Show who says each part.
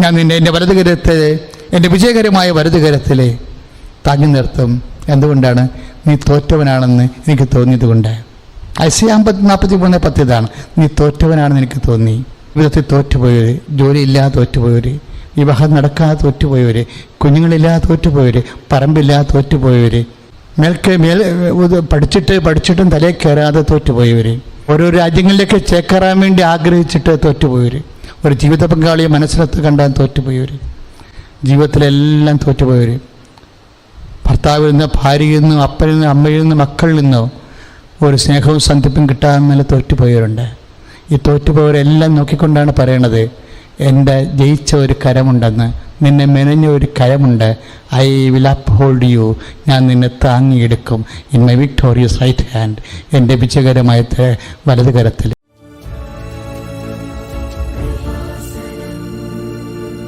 Speaker 1: ഞാൻ നിന്നെ എന്റെ വലതുകരത്തെ എന്റെ വിജയകരമായ വലതുകരത്തിൽ താങ്ങി നിർത്തും. എന്തുകൊണ്ടാണ്? നീ തോറ്റവനാണെന്ന് എനിക്ക് തോന്നിയത് കൊണ്ട് ഐസി അമ്പത്തി നാൽപ്പത്തി മൂന്ന് പത്തിയതാണ് നീ തോറ്റവനാണെന്ന് എനിക്ക് തോന്നി. ജീവിതത്തിൽ തോറ്റുപോയവർ ജോലിയില്ലാതെ തോറ്റുപോയവർ വിവാഹം നടക്കാതെ തോറ്റുപോയവർ കുഞ്ഞുങ്ങളില്ലാതെ തോറ്റുപോയവർ പറമ്പില്ലാതെ തോറ്റുപോയവർ മേൽക്ക് മേൽ പഠിച്ചിട്ട് പഠിച്ചിട്ടും തലയിൽ കയറാതെ തോറ്റുപോയവർ ഓരോ രാജ്യങ്ങളിലേക്ക് ചേക്കേറാൻ വേണ്ടി ആഗ്രഹിച്ചിട്ട് തോറ്റുപോയവർ ഒരു ജീവിത പങ്കാളിയെ മനസ്സിലത്ത് കണ്ടാൽ തോറ്റുപോയവർ ജീവിതത്തിലെല്ലാം തോറ്റുപോയവർ ഭർത്താവിൽ നിന്ന് ഭാര്യയിൽ നിന്നും അപ്പനിൽ നിന്നും അമ്മയിൽ നിന്നും മക്കളിൽ നിന്നോ ഒരു സ്നേഹവും സന്ധിപ്പും കിട്ടാൻ മേലെ തോറ്റുപോയവരുണ്ട്. ഈ തോറ്റുപോയവരെല്ലാം നോക്കിക്കൊണ്ടാണ് പറയണത് എന്റെ ജയിച്ച ഒരു കരമുണ്ടെന്ന്. നിന്നെ മെനഞ്ഞ ഒരു കരമുണ്ട്. I will uphold you ഞാൻ നിന്നെ താങ്ങിയെടുക്കും. In my victorious right hand എന്റെ വിജയകരമായ വലത് കരത്തിൽ